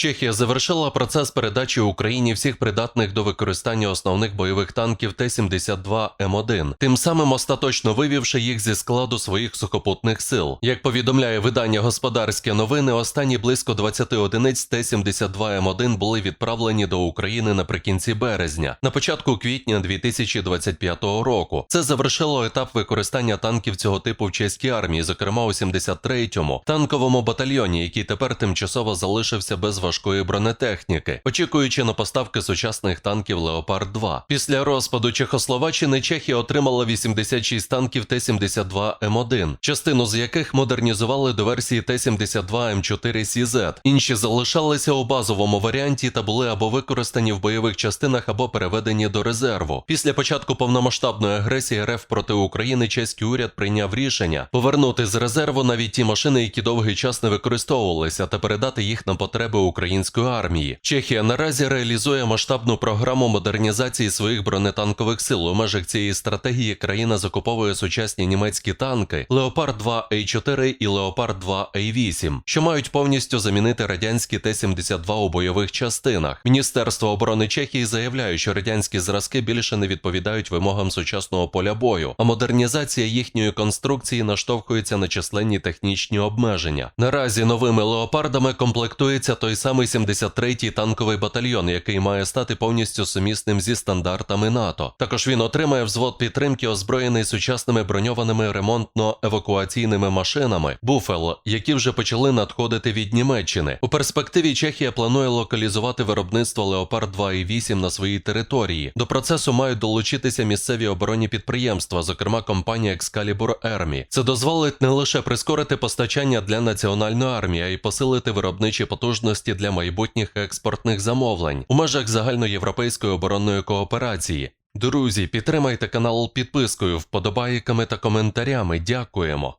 Чехія завершила процес передачі Україні всіх придатних до використання основних бойових танків Т-72М1, тим самим остаточно вивівши їх зі складу своїх сухопутних сил. Як повідомляє видання Господарські новини, останні близько 20 одиниць Т-72М1 були відправлені до України наприкінці березня, на початку квітня 2025 року. Це завершило етап використання танків цього типу в чеській армії, зокрема у 73-му танковому батальйоні, який тепер тимчасово залишився без важкої бронетехніки, очікуючи на поставки сучасних танків Леопард 2 Після розпаду Чехословаччини Чехія отримала 86 танків Т-72М1, частину з яких модернізували до версії Т-72М4CZ. Інші залишалися у базовому варіанті та були або використані в бойових частинах, або переведені до резерву. Після початку повномасштабної агресії РФ проти України чеський уряд прийняв рішення повернути з резерву навіть ті машини, які довгий час не використовувалися, та передати їх на потреби української армії. Чехія наразі реалізує масштабну програму модернізації своїх бронетанкових сил. У межах цієї стратегії країна закуповує сучасні німецькі танки Леопард 2 А4 і Леопард 2 А8, що мають повністю замінити радянські Т-72 у бойових частинах. Міністерство оборони Чехії заявляє, що радянські зразки більше не відповідають вимогам сучасного поля бою, а модернізація їхньої конструкції наштовхується на численні технічні обмеження. Наразі новими леопардами комплектується той самий 73-й танковий батальйон, який має стати повністю сумісним зі стандартами НАТО. Також він отримає взвод підтримки, озброєний сучасними броньованими ремонтно-евакуаційними машинами Буфел, які вже почали надходити від Німеччини. У перспективі Чехія планує локалізувати виробництво Леопард 2 і 8 на своїй території. До процесу мають долучитися місцеві оборонні підприємства, зокрема компанія Excalibur Army. Це дозволить не лише прискорити постачання для національної армії, а й посилити виробничі потужності для майбутніх експортних замовлень у межах загальноєвропейської оборонної кооперації. Друзі, підтримайте канал підпискою, вподобайками та коментарями. Дякуємо.